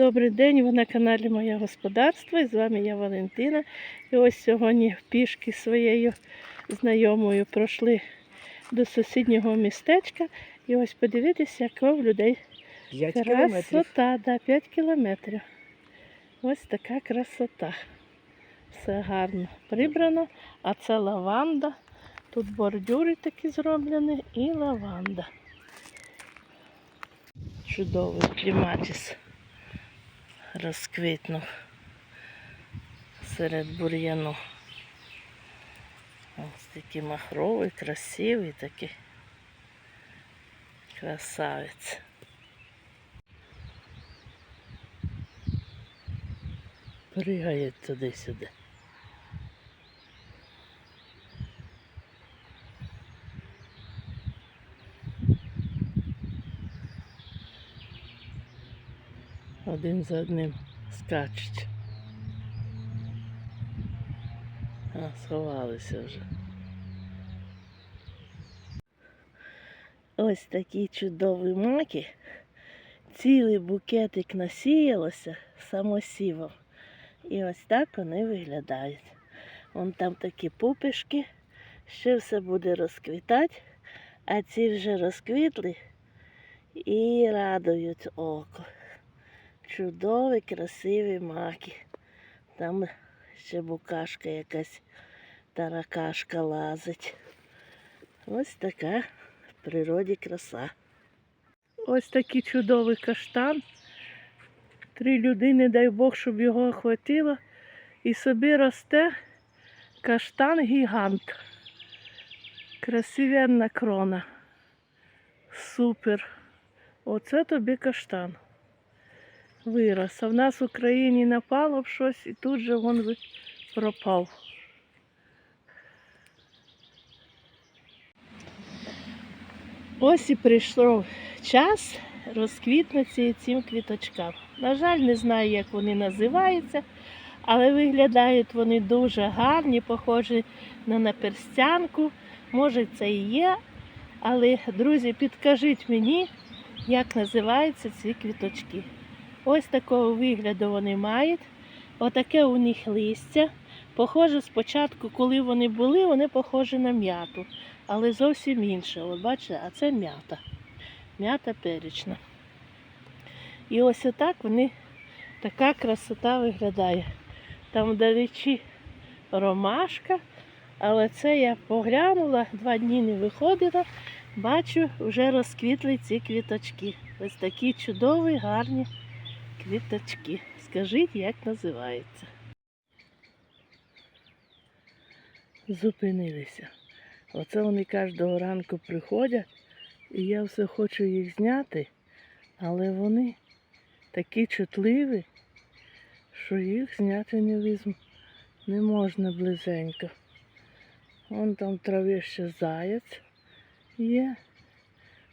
Добрий день, ви на каналі Моє Господарство і з вами я Валентина. І ось сьогодні пішки своєю знайомою пройшли до сусіднього містечка. І ось подивіться, яка в людей 5 красота, да, 5 кілометрів. Ось така красота. Все гарно прибрано, а це лаванда. Тут бордюри такі зроблені і лаванда. Чудовий кліматіс розквітнув серед бур'яну. Ось такий махровий, красивий такий красавець. Пригає туди-сюди. Один за одним скачуть. А, сховалися вже. Ось такі чудові маки. Цілий букетик насіялося самосівом. І ось так вони виглядають. Вон там такі пупишки, ще все буде розквітати, а ці вже розквітли і радують око. Чудові, красиві маки. Там ще букашка якась таракашка лазить. Ось така в природі краса. Ось такий чудовий каштан. Три людини, дай Бог, щоб його охватило. І собі росте каштан гігант. Красивенна крона. Супер. Оце тобі каштан. Вирос. А в нас в Україні напало б щось і тут же він пропав. Ось і прийшов час розквітнути цим квіточкам. На жаль, не знаю, як вони називаються, але виглядають вони дуже гарні, похожі на наперстянку. Може, це і є. Але, друзі, підкажіть мені, як називаються ці квіточки. Ось такого вигляду вони мають. Отаке у них листя. Похоже, спочатку, коли вони були, вони похожі на м'яту, але зовсім інше. От бачите, а це м'ята. М'ята перечна. І ось отак вони, така красота виглядає. Там вдалечі ромашка, але це я поглянула, два дні не виходила. Бачу, вже розквітли ці квіточки. Ось такі чудові, гарні квіточки. Скажіть, як називається. Зупинилися. Оце вони кожного ранку приходять, і я все хочу їх зняти, але вони такі чутливі, що їх зняти не візьму. Не можна близенько. Вон там в траві ще заяць є.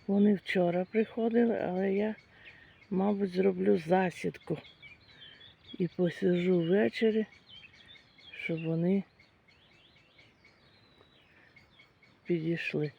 Вони вчора приходили, але я, мабуть, зроблю засідку і посижу ввечері, щоб вони підійшли.